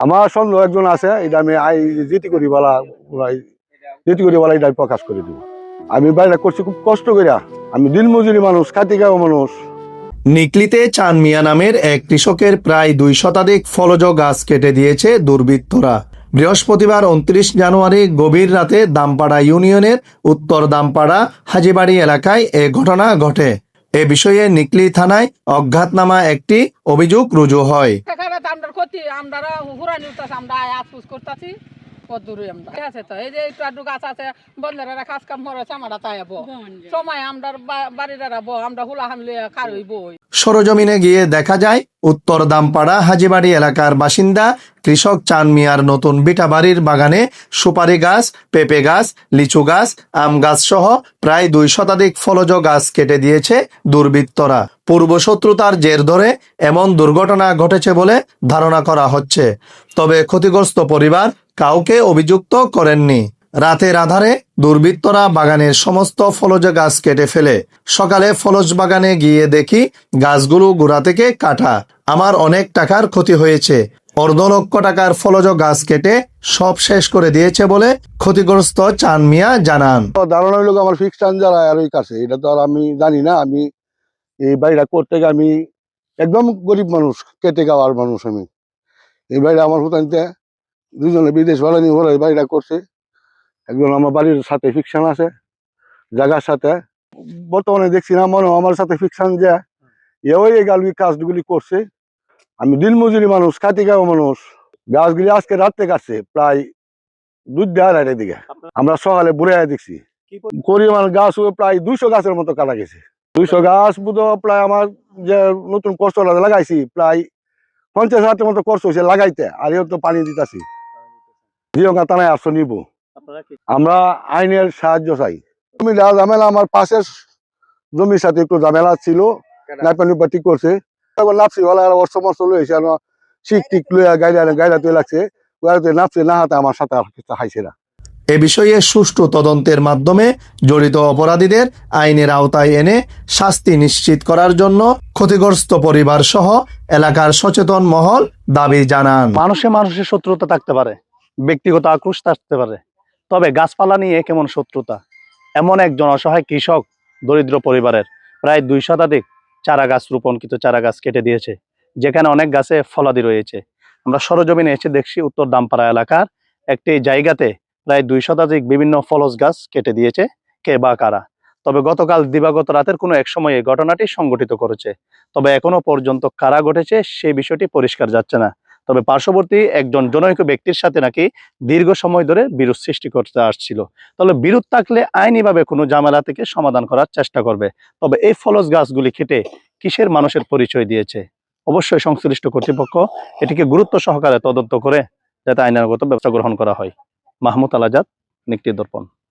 আমার একজন আছে, এটা আমি বলা এটা আমি প্রকাশ আমি বাইরে করছি খুব কষ্ট করিয়া আমি দিন মজুরি মানুষ মানুষ। নিকলিতে চান মিয়া নামের এক কৃষকের প্রায় দুই শতাধিক ফলজ গাছ কেটে দিয়েছে দুর্বৃত্তরা। বৃহস্পতিবার উনত্রিশ জানুয়ারি গভীর রাতে দামপাড়া ইউনিয়নের উত্তর দামপাড়া হাজিবাড়ি এলাকায় এ ঘটনা ঘটে। এ বিষয়ে নিকলি থানায় অজ্ঞাতনামা একটি অভিযোগ রুজু হয়। ক্ষতি আমরা হুরানি উঠতেছি আমরা আজপুস করতেছি কত দূরে আমরা? ঠিক আছে তো? এই যে একটু আধটু গাছ আছে বন্ধেরা কাজ কাম করেছে আমরা তাই সময় আমরা বাড়ির বো আমরা হুলা হামলে কার হইব সরজমিনে গিয়ে দেখা যায় উত্তর দামপাড়া হাজিবাড়ি এলাকার বাসিন্দা কৃষক চান মিয়ার নতুন বিটা বাড়ির বাগানে সুপারি গাছ পেঁপে গাছ লিচু গাছ আম গাছ সহ প্রায় দুই শতাধিক ফলজ গাছ কেটে দিয়েছে দুর্বৃত্তরা। পূর্ব শত্রুতার জের ধরে এমন দুর্ঘটনা ঘটেছে বলে ধারণা করা হচ্ছে। তবে ক্ষতিগ্রস্ত পরিবার কাউকে অভিযুক্ত করেননি। রাতের আধারে দুর্বৃত্তরা বাগানের সমস্ত ফলজ গাছ কেটে ফেলে। সকালে ফলজ বাগানে গিয়ে দেখি গাছগুলো গোড়া থেকে কাটা। আমার অনেক টাকার ক্ষতি হয়েছে। অর্ধ লক্ষ টাকার ফলজ গাছ কেটে সব শেষ করে দিয়েছে বলে ক্ষতিগ্রস্ত চান মিয়া জানান। ধারণা হইল আমার ফিক্স টান যারা আর ওই কাছে। এটা তো আর আমি জানি না। আমি এই বাড়িটা করতে আমি একদম গরিব মানুষ, কেটে গাওয়ার মানুষ আমি। এই বাড়িটা আমার হুতানিতে দুজনে বিদেশ ভাড়া নিয়ে ওরা বাড়িটা করছে। একজন আমার বাড়ির সাথে ফিকশন আছে জায়গার সাথে। বর্তমানে দেখছি না মনে আমার সাথে ফিকশন যে এও এই গালুই কাজগুলি করছে। আমি দিনমজুরি মানুষ খাতি খাওয়া মানুষ। গাছগুলি আজকে রাত্রে কাটছে প্রায় দুধ দেওয়ার আড়াইটার দিকে আমরা সকালে বুড়ে দেখছি। পরিমাণ গাছ প্রায় দুইশো গাছের মতো কাটা গেছে। দুইশো গাছ বুধ প্রায় আমার যে নতুন কষ্ট লাগাইছি প্রায় পঞ্চাশ হাজারের মতো কষ্ট হয়েছে লাগাইতে আর এও তো পানি দিতেছি। জিওগা তানায় আসছো নিব। আমরা আইনের সাহায্য চাই। তুমি যা ঝামেলা আমার পাশের জমির সাথে একটু ঝামেলা ছিল ঠিক করছে। তারপর নাপছি বলা আর অর্থ মর্থ শিক টিক লইয়া গাইলা গাইলা তুই লাগছে। গাইলাতে নাপছে না হাতে আমার সাথে আর কিছু হাইছে না। এ বিষয়ে সুষ্ঠু তদন্তের মাধ্যমে জড়িত অপরাধীদের আইনের আওতায় এনে শাস্তি নিশ্চিত করার জন্য ক্ষতিগ্রস্ত পরিবার সহ এলাকার সচেতন মহল দাবি জানান। মানুষে মানুষের শত্রুতা থাকতে পারে। ব্যক্তিগত আক্রোশ থাকতে পারে। তবে গাছপালা নিয়ে কেমন শত্রুতা? এমন একজন অসহায় কৃষক দরিদ্র পরিবারের প্রায় দুই শতাধিক চারা গাছ রোপণকৃত চারা গাছ কেটে দিয়েছে, যেখানে অনেক গাছে ফলাদি রয়েছে। আমরা সরজমিনে এসে দেখছি উত্তর দামপাড়া এলাকার একটি জায়গাতে প্রায় দুই শতাধিক বিভিন্ন ফলস গাছ কেটে দিয়েছে কে বা কারা। তবে গতকাল দিবাগত রাতের কোনো এক সময়ে ঘটনাটি সংঘটিত করেছে। তবে এখনও পর্যন্ত কারা ঘটেছে সেই বিষয়টি পরিষ্কার যাচ্ছে না। তবে পার্শ্ববর্তী একজন জনৈক ব্যক্তির সাথে নাকি দীর্ঘ সময় ধরে বিরোধ সৃষ্টি করতে আসছিল। তবে বিরোধ থাকলে আইনিভাবে কোনো ঝামেলা থেকে সমাধান করার চেষ্টা করবে। তবে এই ফলস গাছগুলি কেটে কিসের মানুষের পরিচয় দিয়েছে? অবশ্যই সংশ্লিষ্ট কর্তৃপক্ষ এটিকে গুরুত্ব সহকারে তদন্ত করে যাতে আইনানুগত ব্যবস্থা গ্রহণ করা হয়। মাহমুদ আলাজাদ নিকটি দর্পণ।